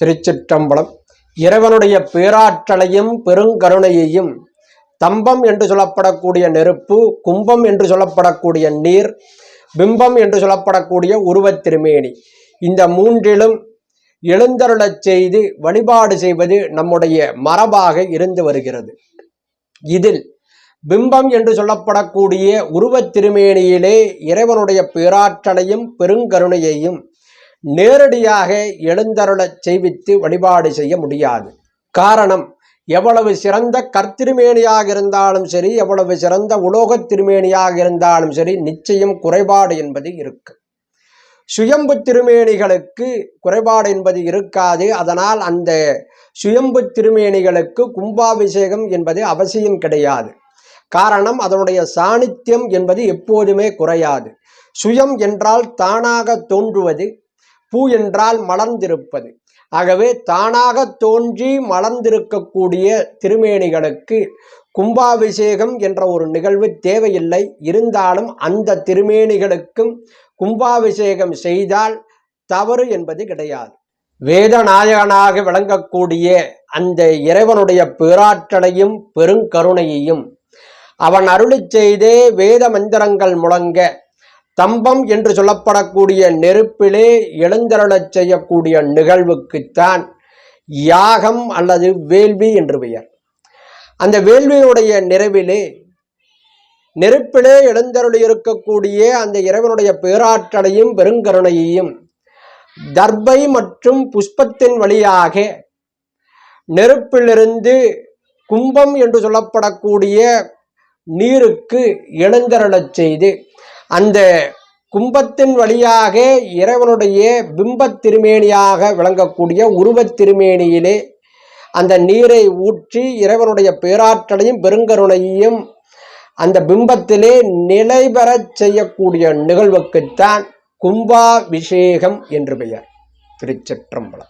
திருச்சிற்றம்பலம். இறைவனுடைய பேராற்றலையும் பெருங்கருணையையும் தம்பம் என்று சொல்லப்படக்கூடிய நெருப்பு கும்பம் என்று சொல்லப்படக்கூடிய நீர் பிம்பம் என்று சொல்லப்படக்கூடிய உருவத் திருமேனி. இந்த மூன்றிலும் எழுந்தருளச் செய்து வழிபாடு செய்வது நம்முடைய மரபாக இருந்து வருகிறது. இதில் பிம்பம் என்று சொல்லப்படக்கூடிய உருவத் திருமேனியிலே இறைவனுடைய பேராற்றலையும் பெருங்கருணையையும் நேரடியாக எழுந்தருளச் செய்வித்து வழிபாடு செய்ய முடியாது. காரணம் எவ்வளவு சிறந்த கர்த்திருமேனியாக இருந்தாலும் சரி எவ்வளவு சிறந்த உலோகத் திருமேனியாக இருந்தாலும் சரி நிச்சயம் குறைபாடு என்பது இருக்கு. சுயம்பு திருமேனிகளுக்கு குறைபாடு என்பது இருக்காது. அதனால் அந்த சுயம்பு திருமேனிகளுக்கு கும்பாபிஷேகம் என்பது அவசியம் கிடையாது. காரணம் அதனுடைய சாணித்தியம் என்பது எப்போதுமே குறையாது. சுயம் என்றால் தானாக தோன்றுவது பூ என்றால் மலர்ந்திருப்பது. ஆகவே தானாக தோன்றி மலர்ந்திருக்கக்கூடிய திருமேனிகளுக்கு கும்பாபிஷேகம் என்ற ஒரு நிகழ்வு தேவையில்லை. இருந்தாலும் அந்த திருமேனிகளுக்கும் கும்பாபிஷேகம் செய்தால் தவறு என்பது கிடையாது. வேதநாயகனாக விளங்கக்கூடிய அந்த இறைவனுடைய பேராற்றலையும் பெருங்கருணையையும் அவன் அருளி செய்தே வேத மந்திரங்கள் முழங்க ஸ்தம்பம் என்று சொல்லப்படக்கூடிய நெருப்பிலே எழுந்தருளச் செய்யக்கூடிய நிகழ்வுக்குத்தான் யாகம் அல்லது வேள்வி என்று பெயர். அந்த வேள்வியுடைய நிறைவிலே நெருப்பிலே எழுந்தருளி இருக்கக்கூடிய அந்த இறைவனுடைய பேராற்றலையும் பெருங்கருணையையும் தர்பை மற்றும் புஷ்பத்தின் வழியாக நெருப்பிலிருந்து கும்பம் என்று சொல்லப்படக்கூடிய நீருக்கு எழுந்தருளச் செய்து அந்த கும்பத்தின் வழியாக இறைவனுடைய பிம்பத் திருமேனியாக விளங்கக்கூடிய உருவத் திருமேனியிலே அந்த நீரை ஊற்றி இறைவனுடைய பேராற்றலையும் பெருங்கருணையையும் அந்த பிம்பத்திலே நிலை பெறச் செய்யக்கூடிய நிகழ்வுக்குத்தான் கும்பாபிஷேகம் என்று பெயர். திருச்சிற்றம்பலம்.